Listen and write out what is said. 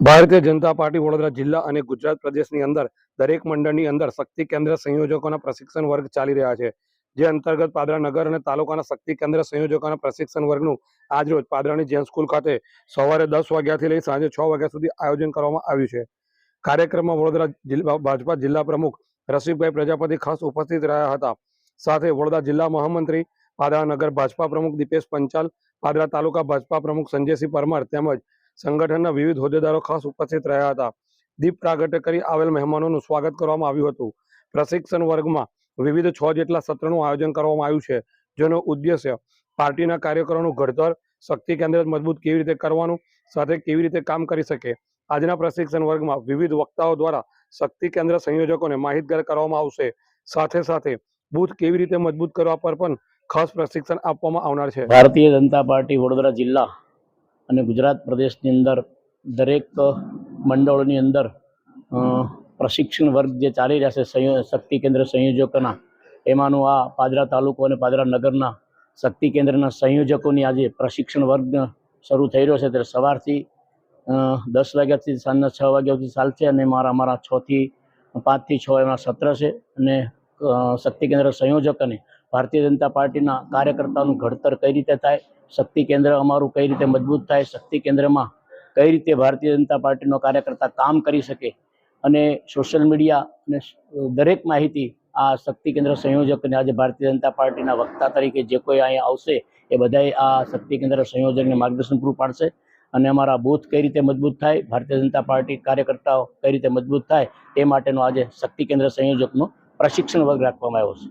Bharatiya Janata party Vadodara જિલ્લા અને ગુજરાત પ્રદેશની અંદર દરેક મંડળની અંદર શક્તિ કેન્દ્ર સંયોજકોના પ્રશિક્ષણ વર્ગ ચાલી રહ્યા છે. જે અંતર્ગત પાદરા નગર અને તાલુકાના શક્તિ કેન્દ્ર સંયોજકોના પ્રશિક્ષણ વર્ગનું આજરોજ પાદરાની જૈન સ્કૂલ ખાતે સવારે દસ વાગ્યાથી લઈ સાંજે છ વાગ્યા સુધી આયોજન કરવામાં આવ્યું છે. કાર્યક્રમમાં વડોદરા ભાજપા જિલ્લા પ્રમુખ રસિકભાઈ પ્રજાપતિ ખાસ ઉપસ્થિત રહ્યા હતા. સાથે વડોદરા જિલ્લા મહામંત્રી, પાદરા નગર ભાજપા પ્રમુખ દીપેશ પંચાલ, પાદરા તાલુકા ભાજપા પ્રમુખ સંજયસિંહ પરમાર તેમજ સંગઠનના વિવિધ હોદ્દેદારો ખાસ ઉપસ્થિત રહ્યા હતા. દીપ પ્રાગટ્ય કરી આવેલ મહેમાનોનું સ્વાગત કરવામાં આવ્યું હતું. પ્રશિક્ષણ વર્ગમાં વિવિધ છ જેટલા સત્રનું આયોજન કરવામાં આવ્યું છે, જેનો ઉદ્દેશ્ય પાર્ટીના કાર્યકરોનું ઘડતર, શક્તિ કેન્દ્ર મજબૂત કેવી રીતે કરવાનું, સાથે કેવી રીતે કામ કરી શકે. આજના પ્રશિક્ષણ વર્ગમાં વિવિધ વક્તાઓ દ્વારા શક્તિ કેન્દ્ર સંયોજકોને માહિતગાર કરવામાં આવશે. સાથે સાથે બૂથ કેવી રીતે મજબૂત કરવા પર પણ ખાસ પ્રશિક્ષણ આપવામાં આવનાર છે. ભારતીય જનતા પાર્ટી વડોદરા જિલ્લા અને ગુજરાત પ્રદેશની અંદર દરેક મંડળોની અંદર પ્રશિક્ષણ વર્ગ જે ચાલી રહ્યા છે શક્તિ કેન્દ્ર સંયોજકોના, એમાંનું આ પાદરા તાલુકો અને પાદરા નગરના શક્તિ કેન્દ્રના સંયોજકોની આજે પ્રશિક્ષણ વર્ગ શરૂ થઈ રહ્યો છે. ત્યારે સવારથી દસ વાગ્યાથી સાંજના છ વાગ્યા સુધી ચાલશે અને મારા અમારા છથી પાંચથી છ એમાં સત્ર છે. અને શક્તિ કેન્દ્ર સંયોજક અને ભારતીય જનતા પાર્ટીના કાર્યકર્તાઓનું ઘડતર કઈ રીતે થાય, શક્તિ કેન્દ્ર અમારું કઈ રીતે મજબૂત થાય, શક્તિ કેન્દ્રમાં કઈ રીતે ભારતીય જનતા પાર્ટીનો કાર્યકર્તા કામ કરી શકે અને સોશિયલ મીડિયા અને દરેક માહિતી આ શક્તિ કેન્દ્ર સંયોજક અને આજે ભારતીય જનતા પાર્ટીના વક્તા તરીકે જે કોઈ અહીંયા આવશે એ બધાએ આ શક્તિ કેન્દ્ર સંયોજકને માર્ગદર્શન પૂરું પાડશે અને અમારા બૂથ કઈ રીતે મજબૂત થાય, ભારતીય જનતા પાર્ટી કાર્યકર્તાઓ કઈ રીતે મજબૂત થાય તે માટેનો આજે શક્તિ કેન્દ્ર સંયોજકનો પ્રશિક્ષણ વર્ગ રાખવામાં આવ્યો છે.